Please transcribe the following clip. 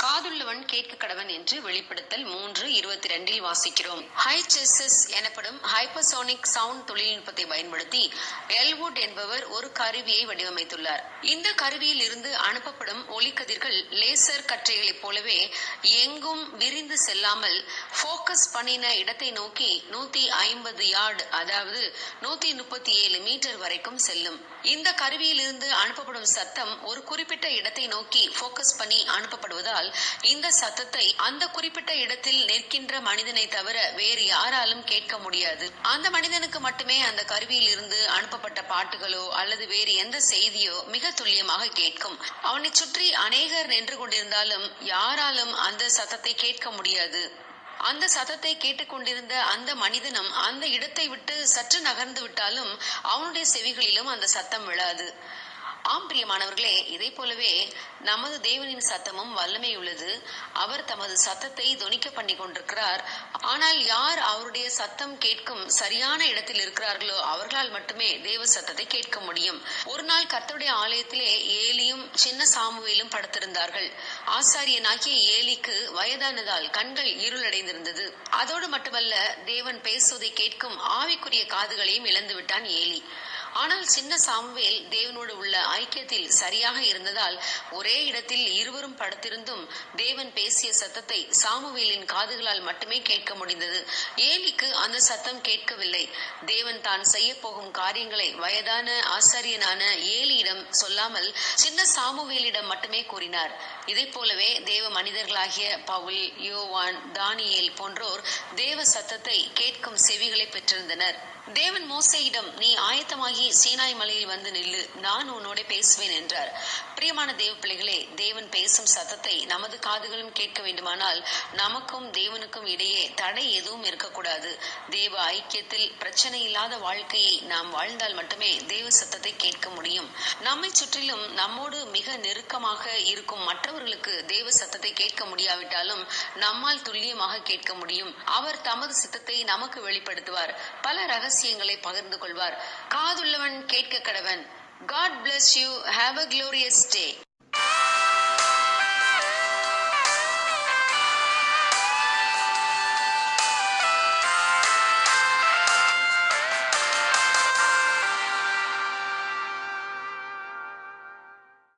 காதுள்ளவன் கேட்க கடவன் என்று வெளிப்படுத்தல் மூன்று இருபத்தி ரெண்டில் வாசிக்கிறோம் ஹைச்செஸ்எஸ் எனப்படும் ஹைப்பர்சோனிக் சவுண்ட் தொழில்நுட்பத்தை பயன்படுத்தி எல்வுட் என்பவர் ஒரு கருவியை வடிவமைத்துள்ளார். இந்த கருவியில் இருந்து அனுப்பப்படும் ஒளிக்கதிர்கள் லேசர் கற்றைகளைப் போலவே எங்கும் விரிந்து செல்லாமல் போக்கஸ் பண்ணின இடத்தை நோக்கி நூத்தி ஐம்பது யார்டு அதாவது நூத்தி முப்பத்தி ஏழு மீட்டர் வரைக்கும் செல்லும். இந்த கருவியிலிருந்து அனுப்பப்படும் சத்தம் ஒரு குறிப்பிட்ட இடத்தை நோக்கி போக்கஸ் பண்ணி அனுப்பப்படுவதால் இந்த சத்தத்தை அந்த குறிப்பிட்ட இடத்தில் நிற்கின்ற மனிதனை தவிர வேறு யாராலும் கேட்க முடியாது. அந்த மனிதனுக்கு மட்டுமே அந்த கருவியில் இருந்து அனுப்பப்பட்ட பாட்டுகளோ அல்லது வேறு எந்த செய்தியோ மிக துல்லியமாக கேட்கும். அவனை சுற்றி அநேகர் நின்று கொண்டிருந்தாலும் யாராலும் அந்த சத்தத்தை கேட்க முடியாது. அந்த சத்தத்தை கேட்டுக்கொண்டிருந்த அந்த மனிதனும் அந்த இடத்தை விட்டு சற்று நகர்ந்து விட்டாலும் அவனுடைய செவிகளிலும் அந்த சத்தம் விழாது. ஆம் பிரியமானவர்களே இதை போலவே நமது தேவனின் சத்தமும் வல்லமை உள்ளது. அவர் தமது சத்தத்தை தொனிக்க பண்ணி கொண்டிருக்கிறார். ஆனால் யார் அவருடைய சத்தம் கேட்கும் சரியான இடத்தில் இருக்கிறார்களோ அவர்களால் மட்டுமே தேவ சத்தத்தை கேட்க முடியும். ஒரு நாள் கர்த்தருடைய ஆலயத்திலே ஏலியும் சின்ன சாமுவேலும் படுத்திருந்தார்கள். ஆசாரியனாகிய ஏலிக்கு வயதானதால் கண்கள் இருளடைந்திருந்தது. அதோடு மட்டுமல்ல தேவன் பேசுவதை கேட்கும் ஆவிக்குரிய காதுகளையும் இழந்து விட்டான் ஏலி. ஆனால் சின்ன சாமுவேல் தேவனோடு உள்ள ஐக்கியத்தில் சரியாக இருந்ததால் ஒரே இடத்தில் இருவரும் படுத்திருந்தும் தேவன் பேசிய சத்தத்தை சாமுவேலின் காதுகளால் மட்டுமே கேட்க முடிந்தது. ஏலிக்கு அந்த சத்தம் கேட்கவில்லை. தேவன் தான் செய்ய போகும் காரியங்களை வயதான ஆசாரியனான ஏலியிடம் சொல்லாமல் சின்ன சாமுவேலிடம் மட்டுமே கூறினார். இதை போலவே தேவ மனிதர்களாகிய பவுல் யோவான் தானியேல் போன்றோர் தேவ சத்தத்தை கேட்கும் செவிகளை பெற்றிருந்தனர். தேவன் மோசையிடம் நீ ஆயத்தமாகி சீனாய் மலையில் வந்து நில்லு. நான் உன்னோட பேசுவேன் என்றார். பிரியமான தேவ பிள்ளைகளே தேவன் பேசும் சத்தத்தை நமது காதுகளும் கேட்க வேண்டுமானால் நமக்கும் தேவனுக்கும் இடையே தடை எதுவும் இருக்கக்கூடாது. தேவ ஐக்கியத்தில் பிரச்சனை இல்லாத வாழ்க்கையை நாம் வாழ்ந்தால் மட்டுமே தேவ சத்தத்தை கேட்க முடியும். நம்மை சுற்றிலும் நம்மோடு மிக நெருக்கமாக இருக்கும் மற்றவர்களுக்கு தேவ சத்தத்தை கேட்க முடியாவிட்டாலும் நம்மால் துல்லியமாக கேட்க முடியும். அவர் தமது சித்தத்தை நமக்கு வெளிப்படுத்துவார். பல ரகசியங்களை பகிர்ந்து கொள்வார். காதுள்ள காதுள்ளவன் கேட்க கடவன் God bless you. Have a glorious day.